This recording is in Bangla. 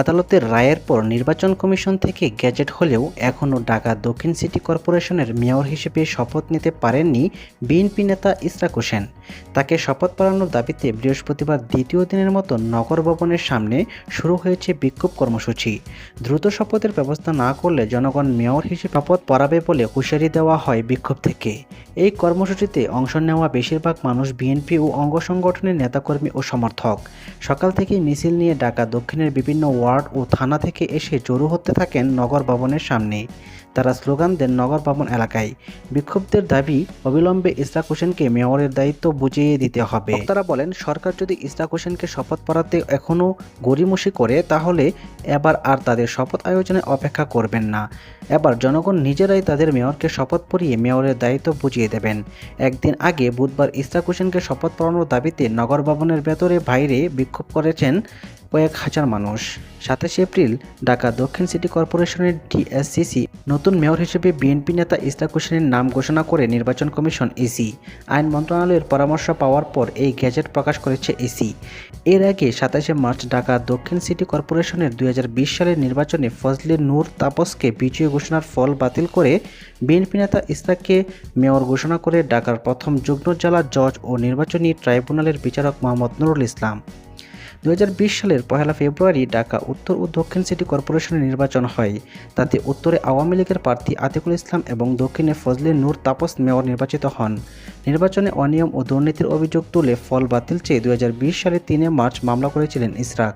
আদালতের রায়ের পর নির্বাচন কমিশন থেকে গ্যাজেট হলেও এখনও ঢাকা দক্ষিণ সিটি কর্পোরেশনের মেয়র হিসেবে শপথ নিতে পারেননি বিএনপি নেতা ইসরাক হোসেন। তাকে শপথ পড়ানোর দাবিতে বৃহস্পতিবার দ্বিতীয় দিনের মতো নগর ভবনের সামনে শুরু হয়েছে বিক্ষোভ কর্মসূচি। দ্রুত শপথের ব্যবস্থা না করলে জনগণ মেয়র হিসেবে শপথ পড়াবে বলে হুঁশিয়ারি দেওয়া হয় বিক্ষোভ থেকে। এই কর্মসূচিতে অংশ নেওয়া বেশিরভাগ মানুষ বিএনপি ও অঙ্গ সংগঠনের নেতাকর্মী ও সমর্থক। সকাল থেকেই মিছিল নিয়ে ঢাকা দক্ষিণের বিভিন্ন ওয়ার্ড ও থানা থেকে এসে জড়ো হতে থাকেন নগর ভবনের সামনে। তারা স্লোগান দেন, নগর ভবন এলাকায়। বিক্ষোভদের দাবি, অবিলম্বে ইসরাক হোসেনকে মেয়রের দায়িত্ব বুঝিয়ে দিতে হবে। তারা বলেন, সরকার যদি ইসরাক হোসেনকে শপথ পড়াতে এখনও গড়িমসি করে, তাহলে এবার আর তাদের শপথ আয়োজনে অপেক্ষা করবেন না। এবার জনগণ নিজেরাই তাদের মেয়রকে শপথ পড়িয়ে মেয়রের দায়িত্ব বুঝিয়ে দেবেন। একদিন আগে বুধবার ইসরাক হোসেনকে শপথ পড়ানোর দাবিতে নগর ভবনের ভেতরে বাইরে বিক্ষোভ করেছেন কয়েক হাজার মানুষ। সাতাশে এপ্রিল ঢাকা দক্ষিণ সিটি কর্পোরেশনের ডিএসসিসি নতুন মেয়র হিসেবে বিএনপি নেতা ইসরাক হোসেনের নাম ঘোষণা করে নির্বাচন কমিশন ইসি। আইন মন্ত্রণালয়ের পরামর্শ পাওয়ার পর এই গ্যাজেট প্রকাশ করেছে ইসি। এর আগে সাতাশে মার্চ ঢাকা দক্ষিণ সিটি কর্পোরেশনের দুই হাজার বিশ সালের নির্বাচনে ফজলে নূর তাপসকে বিজয়ী ঘোষণার ফল বাতিল করে বিএনপি নেতা ইসরাককে মেয়র ঘোষণা করে ঢাকার প্রথম যুগ্ম জেলা জজ ও নির্বাচনী ট্রাইব্যুনালের বিচারক মোহাম্মদ নুরুল ইসলাম। দুই হাজার বিশ সালের পহেলা ফেব্রুয়ারি ঢাকা উত্তর ও দক্ষিণ সিটি কর্পোরেশনের নির্বাচন হয়। তাতে উত্তরে আওয়ামী লীগের প্রার্থী আতিকুল ইসলাম এবং দক্ষিণে ফজলে নূর তাপস মেয়র নির্বাচিত হন। নির্বাচনে অনিয়ম ও দুর্নীতির অভিযোগ তুলে ফল বাতিল চেয়ে দু হাজার বিশ সালে তিনে মার্চ মামলা করেছিলেন ইসরাক